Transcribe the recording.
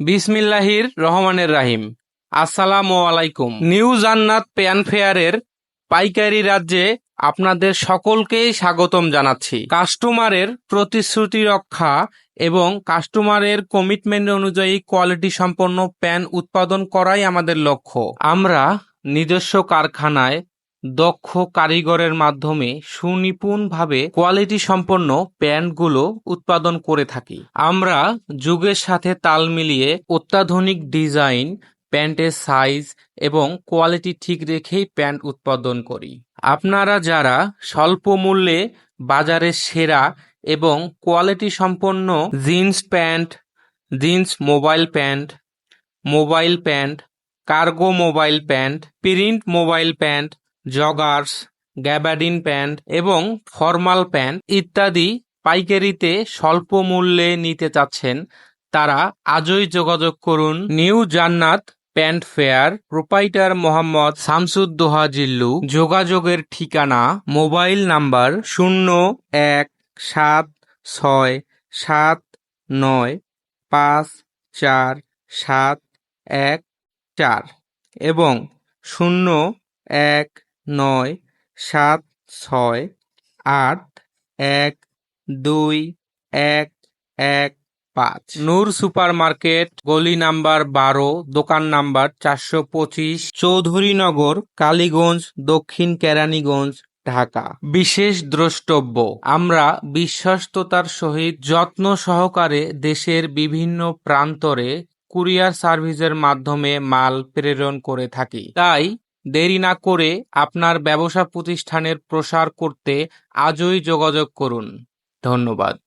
বিসমিল্লাহির রহমানের রাহিম। আসসালামু আলাইকুম। নিউ জান্নাত প্যান ফেয়ারের পাইকারি রাজ্যে আপনাদের সকলকেই স্বাগতম জানাচ্ছি। কাস্টমারের প্রতিশ্রুতি রক্ষা এবং কাস্টমারের কমিটমেন্ট অনুযায়ী কোয়ালিটি সম্পন্ন প্যান উৎপাদন করাই আমাদের লক্ষ্য। আমরা নিজস্ব কারখানায় দক্ষ কারিগরের মাধ্যমে সুনিপুণভাবে কোয়ালিটি সম্পন্ন প্যান্টগুলো উৎপাদন করে থাকি। আমরা যুগের সাথে তাল মিলিয়ে অত্যাধুনিক ডিজাইন, প্যান্টের সাইজ এবং কোয়ালিটি ঠিক রেখেই প্যান্ট উৎপাদন করি। আপনারা যারা স্বল্প মূল্যে বাজারের সেরা এবং কোয়ালিটি সম্পন্ন jeans pant, jeans mobile pant mobile pant, cargo mobile pant, print mobile pant joggers gabardine pant এবং ফর্মাল প্যান্ট ইত্যাদি পাইকারিতে স্বল্প মূল্যে নিতে চাচ্ছেন। তারা আজই যোগাযোগ করুন new Jannat pant fair proprietor Mohammad Shamsuddoha Jillu. যোগাযোগের ঠিকানা মোবাইল নাম্বার শূন্য এক সাত ছয় সাত নয় পাঁচ চার সাত এক চার এবং শূন্য এক নয়, সাত, ছয়, আট, এক, দুই, এক এক, পাঁচ। নূর সুপারমার্কেট, গলি নাম্বার বারো, দোকান নাম্বার চারশো পঁচিশ, চৌধুরীনগর, কালীগঞ্জ, দক্ষিণ কেরানীগঞ্জ, ঢাকা। বিশেষ দ্রষ্টব্য, আমরা বিশ্বস্ততার সহিত যত্ন সহকারে দেশের বিভিন্ন প্রান্তরে কুরিয়ার সার্ভিসের মাধ্যমে মাল প্রেরণ করে থাকি। তাই দেরি না করে আপনার ব্যবসা প্রতিষ্ঠানের প্রসার করতে আজই যোগাযোগ করুন। ধন্যবাদ।